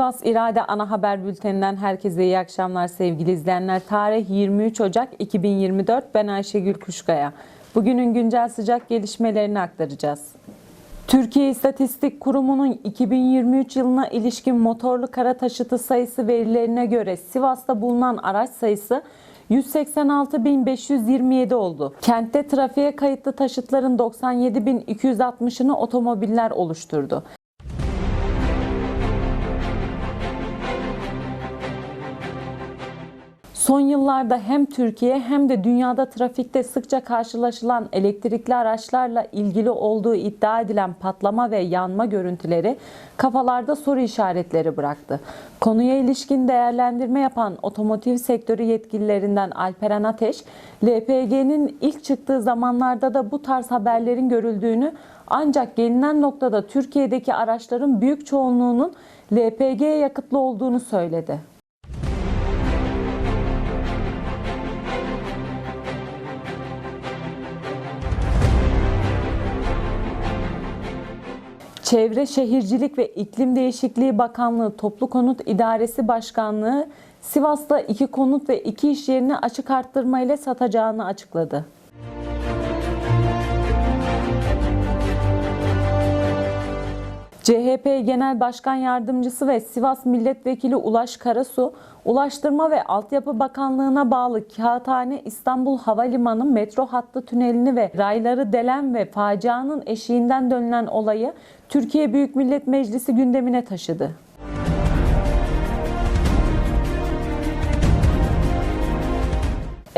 Sivas İrade Ana Haber Bülteninden herkese iyi akşamlar sevgili izleyenler. Tarih 23 Ocak 2024. Ben Ayşegül Kuşkaya. Bugünün güncel sıcak gelişmelerini aktaracağız. Türkiye İstatistik Kurumu'nun 2023 yılına ilişkin motorlu kara taşıtı sayısı verilerine göre Sivas'ta bulunan araç sayısı 186.527 oldu. Kentte trafiğe kayıtlı taşıtların 97.260'ını otomobiller oluşturdu. Son yıllarda hem Türkiye hem de dünyada trafikte sıkça karşılaşılan elektrikli araçlarla ilgili olduğu iddia edilen patlama ve yanma görüntüleri kafalarda soru işaretleri bıraktı. Konuya ilişkin değerlendirme yapan otomotiv sektörü yetkililerinden Alperen Ateş, LPG'nin ilk çıktığı zamanlarda da bu tarz haberlerin görüldüğünü ancak gelinen noktada Türkiye'deki araçların büyük çoğunluğunun LPG yakıtlı olduğunu söyledi. Çevre Şehircilik ve İklim Değişikliği Bakanlığı Toplu Konut İdaresi Başkanlığı Sivas'ta iki konut ve iki iş yerini açık arttırma ile satacağını açıkladı. CHP Genel Başkan Yardımcısı ve Sivas Milletvekili Ulaş Karasu, Ulaştırma ve Altyapı Bakanlığı'na bağlı Kağıthane İstanbul Havalimanı metro hattı tünelini ve rayları delen ve facianın eşiğinden dönülen olayı Türkiye Büyük Millet Meclisi gündemine taşıdı.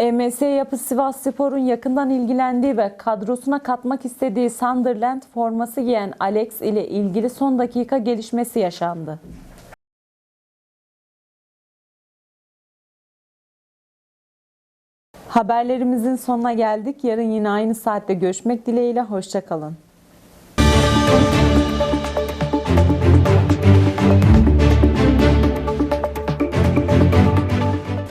EMS Yapı Sivas Spor'un yakından ilgilendiği ve kadrosuna katmak istediği Sunderland forması giyen Alex ile ilgili son dakika gelişmesi yaşandı. Haberlerimizin sonuna geldik. Yarın yine aynı saatte görüşmek dileğiyle. Hoşçakalın.